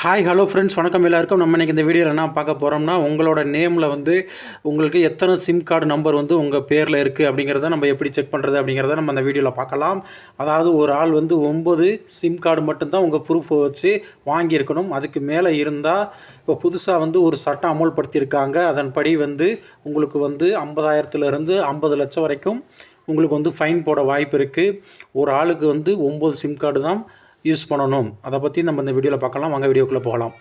Hi hello friends வணக்கம் எல்லாருக்கும். நம்ம இன்றைக்கி இந்த வீடியோவில் என்ன பார்க்க போகிறோம்னா உங்களோட நேமில் வந்து உங்களுக்கு எத்தனை சிம் கார்டு நம்பர் வந்து உங்கள் பேரில் இருக்குது அப்படிங்கிறத நம்ம எப்படி செக் பண்ணுறது அப்படிங்கிறத நம்ம அந்த வீடியோவில் பார்க்கலாம். அதாவது ஒரு ஆள் வந்து ஒம்பது சிம் கார்டு மட்டும்தான் உங்கள் ப்ரூஃபை வச்சு வாங்கியிருக்கணும். அதுக்கு மேலே இருந்தால் இப்போ புதுசாக வந்து ஒரு சட்டம் அமல்படுத்தியிருக்காங்க. அதன்படி வந்து உங்களுக்கு வந்து ஐம்பதாயிரத்துலேருந்து ஐம்பது லட்சம் வரைக்கும் உங்களுக்கு வந்து ஃபைன் போட வாய்ப்பு இருக்குது ஒரு ஆளுக்கு வந்து ஒம்பது சிம் கார்டு தான் யூஸ் பண்ணணும். அதை பற்றி நம்ம இந்த வீடியோவில் பார்க்கலாம் வாங்க வீடியோக்குள்ளே போகலாம்.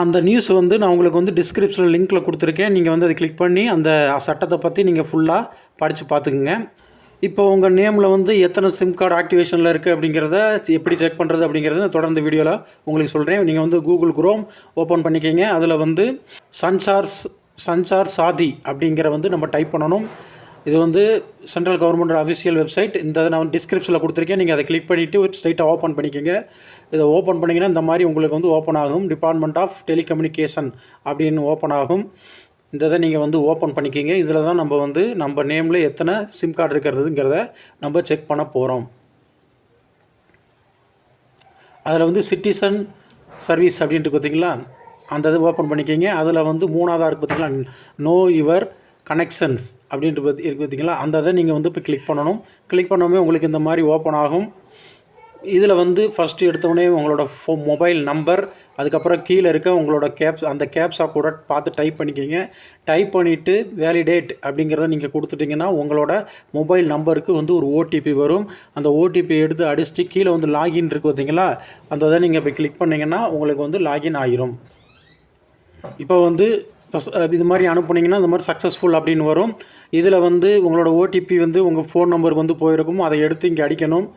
அந்த நியூஸ் வந்து நான் உங்களுக்கு வந்து டிஸ்கிரிப்ஷனில் லிங்க்கில் கொடுத்துருக்கேன். நீங்கள் வந்து அதை கிளிக் பண்ணி அந்த சட்டத்தை பற்றி நீங்கள் ஃபுல்லாக படித்து பார்த்துக்குங்க. இப்போ உங்கள் நேமில் வந்து எத்தனை சிம் கார்டு ஆக்டிவேஷனில் இருக்குது அப்படிங்கிறத எப்படி செக் பண்ணுறது அப்படிங்கிறத தொடர்ந்து வீடியோவில் உங்களுக்கு சொல்கிறேன் நீங்கள் வந்து கூகுள் குரோம் ஓப்பன் பண்ணிக்கிங்க. அதில் வந்து சன்சார் சன்சார் சாதி அப்படிங்கிற வந்து நம்ம டைப் பண்ணணும். இது வந்து சென்ட்ரல் கவர்மெண்ட் அஃபிஷியல் வெப்சைட் இந்த நான் டிஸ்கிரிப்ஷனில் கொடுத்துருக்கேன். நீங்கள் அதை கிளிக் பண்ணிவிட்டு ஸ்ட்ரைட்டாக ஓப்பன் பண்ணிக்கோங்க. இதை ஓப்பன் பண்ணிங்கன்னா இந்த மாதிரி உங்களுக்கு வந்து ஓப்பன் ஆகும். டிபார்ட்மெண்ட் ஆஃப் டெலிகம்யூனிகேஷன் அப்படின்னு ஓப்பன் ஆகும். இந்த இதை நீங்கள் வந்து ஓப்பன் பண்ணிக்கிங்க. இதில் தான் நம்ம வந்து நம்ம நேமில் எத்தனை சிம் கார்டு இருக்கிறதுங்கிறத நம்ம செக் பண்ண போகிறோம் அதில் வந்து சிட்டிசன் சர்வீஸ் அப்படின்ட்டு பார்த்தீங்களா அந்த இது ஓப்பன் பண்ணிக்கிங்க. அதில் வந்து மூணாவதாக இருக்குது பார்த்தீங்களா? நோ யுவர் கனெக்ஷன்ஸ் அப்படின்ட்டு பற்றி இருக்குது பார்த்தீங்களா? அந்த இதை நீங்கள் வந்து இப்போ கிளிக் பண்ணணும். கிளிக் பண்ணோமே உங்களுக்கு இந்த மாதிரி ஓப்பன் ஆகும். இதில் வந்து ஃபஸ்ட்டு எடுத்தோடனே உங்களோட ஃபோ மொபைல் நம்பர் அதுக்கப்புறம் கீழே இருக்க உங்களோட கேப்ஸ் அந்த கேப்ஸாக கூட பார்த்து டைப் பண்ணிக்கிங்க. டைப் பண்ணிவிட்டு வேலிடேட் அப்படிங்கிறத நீங்கள் கொடுத்துட்டிங்கன்னா உங்களோட மொபைல் நம்பருக்கு வந்து ஒரு ஓடிபி வரும். அந்த ஓடிபி எடுத்து அடிச்சுட்டு கீழே வந்து லாகின் இருக்குது பார்த்தீங்களா? அந்த இதை நீங்கள் இப்போ கிளிக் பண்ணிங்கன்னா உங்களுக்கு வந்து லாகின் ஆகிரும் இப்போ வந்து இது மாதிரி அனுப்புனீங்கன்னா இந்த மாதிரி சக்ஸஸ்ஃபுல் அப்படின்னு வரும். இதில் வந்து உங்களோட ஓடிபி வந்து உங்கள் ஃபோன் நம்பருக்கு வந்து போயிருக்கும். அதை எடுத்து இங்கே அடிக்கணும்.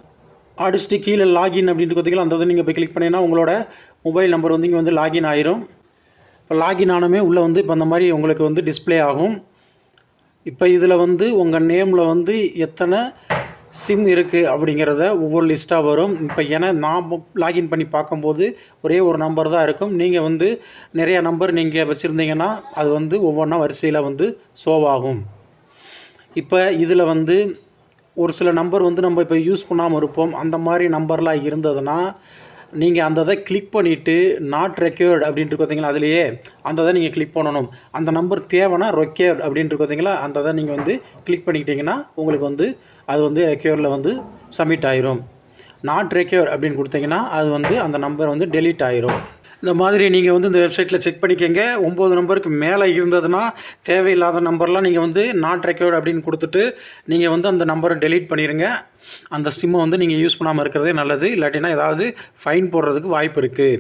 அடிச்சுட்டு கீழே லாகின் அப்படின்ட்டு பார்த்தீங்களா அந்த இதை நீங்கள் போய் கிளிக் பண்ணிங்கன்னா உங்களோட மொபைல் நம்பர் வந்து இங்கே வந்து லாகின் ஆயிரும். இப்போ லாகின் ஆனமே உள்ளே வந்து இப்போ அந்த மாதிரி உங்களுக்கு வந்து டிஸ்பிளே ஆகும். இப்போ இதில் வந்து உங்கள் நேமில் வந்து எத்தனை சிம் இருக்குது அப்படிங்கிறத ஒவ்வொரு லிஸ்ட்டாக வரும். இப்போ ஏன்னா நான் லாகின் பண்ணி பார்க்கும்போது ஒரே ஒரு நம்பர் தான் இருக்கும். நீங்கள் வந்து நிறையா நம்பர் நீங்கள் வச்சுருந்தீங்கன்னா அது வந்து ஒவ்வொன்றா வரிசையில் வந்து ஷோவாகும் இப்போ இதில் வந்து ஒரு சில நம்பர் வந்து நம்ம இப்போ யூஸ் பண்ணாமல் இருப்போம். அந்த மாதிரி நம்பர்லாம் இருந்ததுன்னா நீங்கள் அந்த இதை கிளிக் பண்ணிவிட்டு நாட் ரெக்யூர்ட் அப்படின்ட்டு பார்த்தீங்களா அதுலேயே அந்த இதை நீங்கள் கிளிக் பண்ணணும். அந்த நம்பர் தேவைன்னா ரெக்யூர்ட் அப்படின்ட்டு பார்த்தீங்களா அந்த இதை நீங்கள் வந்து கிளிக் பண்ணிக்கிட்டிங்கன்னா உங்களுக்கு வந்து அது வந்து ரெக்யூரில் வந்து சப்மிட் ஆயிரும். நாட் ரெக்யூர் அப்படின்னு கொடுத்தீங்கன்னா அது வந்து அந்த நம்பர் வந்து டெலீட் ஆயிரும். இந்த மாதிரி நீங்கள் வந்து இந்த வெப்சைட்டில் செக் பண்ணிக்கோங்க. ஒம்பது நம்பருக்கு மேலே இருந்ததுன்னா தேவையில்லாத நம்பர்லாம் நீங்கள் வந்து நாட் ரெக்கார்ட் அப்படின்னு கொடுத்துட்டு நீங்கள் வந்து அந்த நம்பரை டெலீட் பண்ணிடுங்க அந்த சிம்மை வந்து நீங்கள் யூஸ் பண்ணாமல் இருக்கிறதே நல்லது. இல்லாட்டினா ஏதாவது ஃபைன் போடுறதுக்கு வாய்ப்பு இருக்குது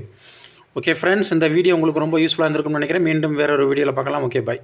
ஓகே ஃப்ரெண்ட்ஸ் இந்த வீடியோ உங்களுக்கு ரொம்ப யூஸ்ஃபுல்லாக இருந்திருக்கும்னு நினைக்கிறேன். மீண்டும் வேறு ஒரு வீடியோவில் பார்க்கலாம். Okay bye